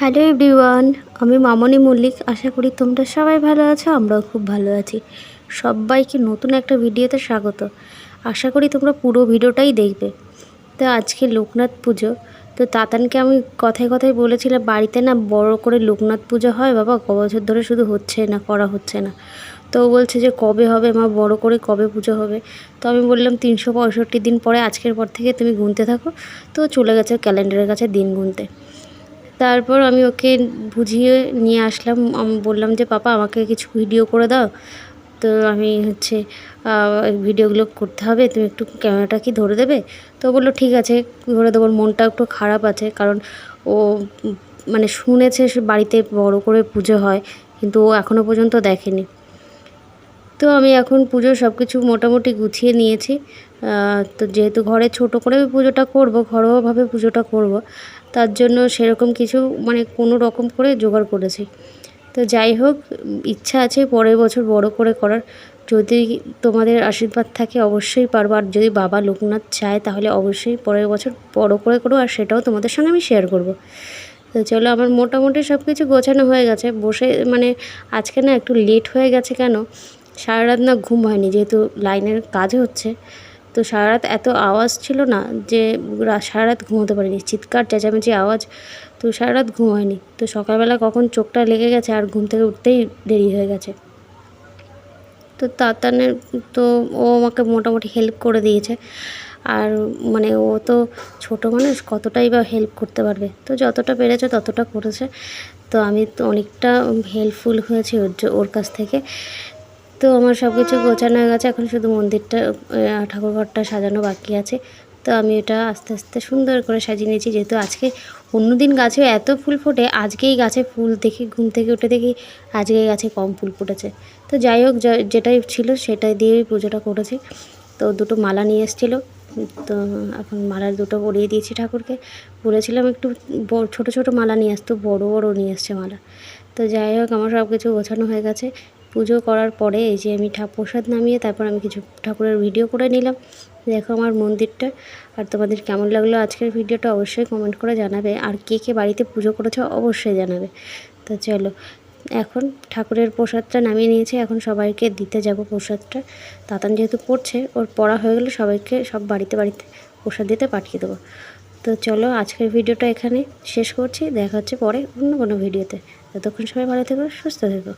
Hello everyone, আমি মামনি মল্লিক। আশা করি তোমরা সবাই ভালো আছো, আমরাও খুব ভালো আছি। সবাইকে নতুন একটা ভিডিওতে স্বাগত। আশা করি তোমরা পুরো ভিডিওটাই দেখবে। তো আজকে লোকনাথ পুজো। তো তাতানকে আমি কথায় কথায় বলেছিলাম, বাড়িতে না বড় করে লোকনাথ পুজো হয়? বাবা, ক বছর ধরে শুধু হচ্ছে না, করা হচ্ছে না। তো বলছে যে, কবে হবে মা? বড় করে কবে পুজো হবে? তো আমি বললাম, তিনশো পঁয়ষট্টি দিন পরে, আজকের পর থেকে তুমি গুনতে থাকো। তো চলে গেছে ক্যালেন্ডারের কাছে দিন গুনতে। তারপর আমি ওকে বুঝিয়ে নিয়ে আসলাম। বললাম যে, পাপা, আমাকে কিছু ভিডিও করে দাও। তো আমি হচ্ছে ভিডিওগুলো করতে হবে। তুমি একটু ক্যামেরাটা কি ধরে দেবে? তো বলল, ঠিক আছে, ধরে দেবো। মনটা একটু খারাপ আছে, কারণ ও মানে শুনেছে সে বাড়িতে বড় করে পুজো হয়, কিন্তু ও এখনও পর্যন্ত দেখেনি। তো আমি এখন পুজোর সব কিছু মোটামুটি গুছিয়ে নিয়েছি। তো যেহেতু ঘরে ছোট করে পুজোটা করব, ঘরোয়াভাবে পুজোটা করব তার জন্য সেরকম কিছু মানে কোনো রকম করে জোগাড় করেছি। তো যাই হোক, ইচ্ছা আছে পরের বছর বড় করে করার। যদি তোমাদের আশীর্বাদ থাকে, অবশ্যই পারব আর যদি বাবা লোকনাথ চায়, তাহলে অবশ্যই পরের বছর বড় করে করব আর সেটাও তোমাদের সঙ্গে আমি শেয়ার করব। তো চলো, আমার মোটামুটি সব কিছু গোছানো হয়ে গেছে। বসে মানে আজকে না একটু লেট হয়ে গেছে কেন? সারা রাত না ঘুম হয়নি, যেহেতু লাইনের কাজ হচ্ছে। তো সারা রাত এত আওয়াজ ছিল না যে সারা রাত ঘুমোতে পারিনি। চিৎকার, চেঁচামেচি আওয়াজ, তো সারা রাত ঘুম হয়নি তো সকালবেলা কখন চোখটা লেগে গেছে আর ঘুম থেকে উঠতেই দেরি হয়ে গেছে। তো তাতানের, তো ও আমাকে মোটামুটি হেল্প করে দিয়েছে। আর মানে ও তো ছোটো মানুষ, কতটাই বা হেল্প করতে পারবে? তো যতটা পেরেছে ততটা করেছে। তো আমি অনেকটা হেল্পফুল হয়েছি ওর ওর কাছ থেকে। তো আমার সব কিছু গোছানো হয়ে গেছে এখন শুধু মন্দিরটা আহ, ঠাকুরঘরটা সাজানো বাকি আছে। তো আমি এটা আস্তে আস্তে সুন্দর করে সাজিয়ে নিয়েছি যেহেতু আজকে অন্যদিন গাছে এত ফুল ফোটে আজকেই গাছে ফুল দেখি ঘুম থেকে উঠে দেখি আজকে গাছে কম ফুল ফুটেছে। তো যাই হোক যেটাই ছিল সেটাই দিয়েই পুজোটা করেছি। তো দুটো মালা নিয়ে এসেছিল তো এখন মালার দুটো পরিয়ে দিয়েছি ঠাকুরকে। বলেছিলাম একটু ছোটো ছোটো মালা নিয়ে আসতো বড় বড় নিয়ে এসছে মালা। তো যাই হোক আমার সব কিছু গোছানো হয়ে গেছে। পুজো করার পরে এই যে আমি প্রসাদ নামিয়ে তারপর আমি কিছু ঠাকুরের ভিডিও করে নিলাম। দেখো আমার মন্দিরটা। আর তোমাদের কেমন লাগল আজকের ভিডিওটা অবশ্যই কমেন্ট করে জানাবে। আর কে কে বাড়িতে পুজো করেছ অবশ্যই জানাবে। তো চলো, এখন ঠাকুরের প্রসাদটা নামিয়ে নিয়েছে। এখন সবাইকে দিতে যাব প্রসাদটা। তাতান যেহেতু পড়ছে, ওর পড়া হয়ে গেলে সবাইকে সব বাড়িতে বাড়িতে প্রসাদ দিতে পাঠিয়ে দেবো। তো চলো, আজকের ভিডিওটা এখানে শেষ করছি। দেখা হচ্ছে পরে অন্য কোনো ভিডিওতে ততক্ষণ সবাই ভালো থেকো, সুস্থ থেকো।